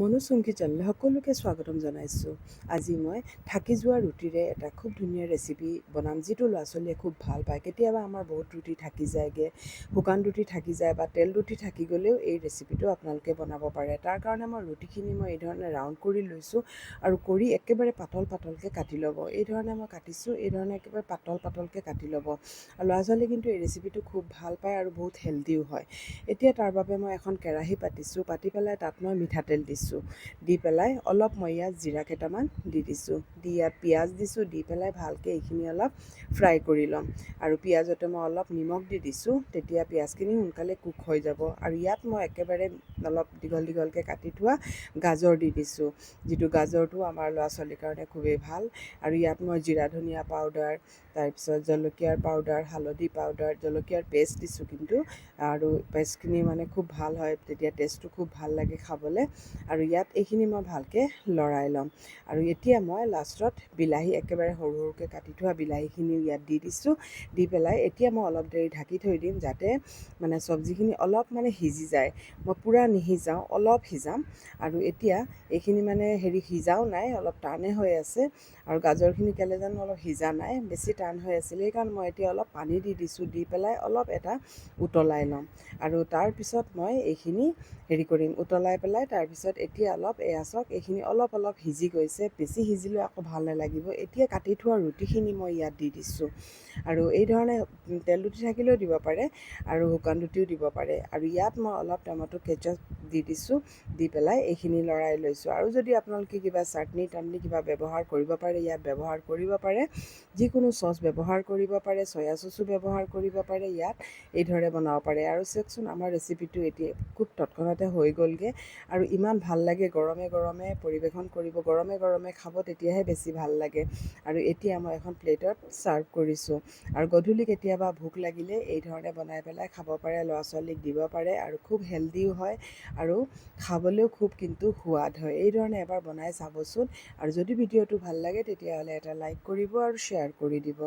মনো চুমকি সকলোকে স্বাগতম জনাইছোঁ। আজি মই থাকি যোৱা ৰুটিৰে এটা খুব ধুনীয়া ৰেচিপি বনাম, যিটো ল'ৰা ছোৱালীয়ে খুব ভালো পায়। কেতিয়াবা আমাৰ বহুত ৰুটি থাকি যায়গৈ, শুকান ৰুটি থাকি যায় বা তেল ৰুটি থাকি গ'লেও এই ৰেচিপিটো আপোনালোকে বনাব পাৰে। তাৰ কাৰণে মই ৰুটিখিনি মই এই ধৰণে ৰাউণ্ড কৰি লৈছোঁ আৰু কৰি একেবাৰে পাতল পাতলকৈ কাটি ল'ব। এই ধৰণে মই কাটিছোঁ, এই ধৰণে একেবাৰে পাতল পাতলকৈ কাটি ল'ব। আৰু ল'ৰা ছোৱালীয়ে কিন্তু এই ৰেচিপিটো খুব ভালো পায় আৰু বহুত হেল্ডিও হয়। এতিয়া তাৰ বাবে মই এখন কেৰাহী পাতিছোঁ, পাতি পেলাই তাত মই মিঠাতেল দিছোঁ। দিছোঁ। দি পেলাই অলপ মই ইয়াত জিৰা কেইটামান দি দিছোঁ। দি ইয়াত পিঁয়াজ দিছোঁ, দি পেলাই ভালকৈ এইখিনি অলপ ফ্ৰাই কৰি ল'ম। আৰু পিঁয়াজতে মই অলপ নিমখ দি দিছোঁ, তেতিয়া পিঁয়াজখিনি সোনকালে কুক হৈ যাব। আৰু ইয়াত মই একেবাৰে অলপ দীঘল দীঘলকৈ কাটি থোৱা গাজৰ দি দিছোঁ। যিটো গাজৰটো আমাৰ ল'ৰা ছোৱালীৰ কাৰণে খুবেই ভালো। আৰু ইয়াত মই জিৰা ধনিয়া পাউডাৰ, তাৰপিছত জলকীয়াৰ পাউডাৰ, হালধি পাউডাৰ, জলকীয়াৰ পেষ্ট দিছোঁ কিন্তু। আৰু পেষ্টখিনি মানে খুব ভালো হয়, তেতিয়া টেষ্টটো খুব ভালো লাগে খাবলৈ। আৰু ইয়াত এইখিনি মই ভালকৈ লৰাই ল'ম। আৰু এতিয়া মই লাষ্টত বিলাহী একেবাৰে সৰু সৰুকৈ কাটি থোৱা বিলাহীখিনিও ইয়াত দি দিছোঁ। দি পেলাই এতিয়া মই অলপ দেৰি ঢাকি থৈ দিম যাতে মানে চব্জিখিনি অলপ মানে সিজি যায়। মই পূৰা নিসিজাওঁ অলপ সিজাম। আৰু এতিয়া এইখিনি মানে হেৰি সিজাও নাই অলপ টানে হৈ আছে। আৰু গাজৰখিনি কেলে জানো অলপ সিজা নাই বেছি টান হৈ আছিলে। সেইকাৰণে মই এতিয়া অলপ পানী দি দিছোঁ দি পেলাই অলপ এটা উতলাই ল'ম। আৰু তাৰপিছত মই এইখিনি হেৰি কৰিম উতলাই পেলাই তাৰপিছত এতিয়া অলপ এয়া চাওক এইখিনি অলপ অলপ সিজি গৈছে বেছি সিজিলেও আকৌ ভাল নালাগিব। এতিয়া কাটি থোৱা ৰুটিখিনি মই ইয়াত দি দিছোঁ। আৰু এই ধৰণে তেল ৰুটি থাকিলেও দিব পাৰে আৰু শুকান ৰুটিও দিব পাৰে। আৰু ইয়াত মই অলপ টমেটো কেচাপ দি দিছোঁ দি পেলাই এইখিনি লৰাই লৈছোঁ। আৰু যদি আপোনালোকে কিবা চাটনি টাটনি কিবা ব্যৱহাৰ কৰিব পাৰে ইয়াত ব্যৱহাৰ কৰিব পাৰে যিকোনো চচ ব্যৱহাৰ কৰিব পাৰে চয়া চচো ব্যৱহাৰ কৰিব পাৰে ইয়াত এইদৰে বনাব পাৰে। আৰু চাওকচোন আমাৰ ৰেচিপিটো এতিয়া খুব তৎক্ষণাতে হৈ গ'লগৈ আৰু ইমান ভাল লাগে গৰমে গৰমে পৰিৱেশন কৰিব গৰমে গৰমে খাব তেতিয়াহে বেছি ভাল লাগে। আৰু এতিয়া মই এখন প্লেটত ছাৰ্ভ কৰিছোঁ। আৰু গধূলি কেতিয়াবা ভোক লাগিলে এই ধৰণে বনাই পেলাই খাব পাৰে ল'ৰা ছোৱালীক দিব পাৰে আৰু খুব হেল্ডিও হয়। আৰু খাবলৈও খুব কিন্তু সোৱাদ হয়। এইধৰণে এবাৰ বনাই চাবচোন। আৰু যদি ভিডিঅ'টো ভালো লাগে, তেতিয়াহ'লে এটা লাইক কৰিব আৰু শ্বেয়াৰ কৰি দিব।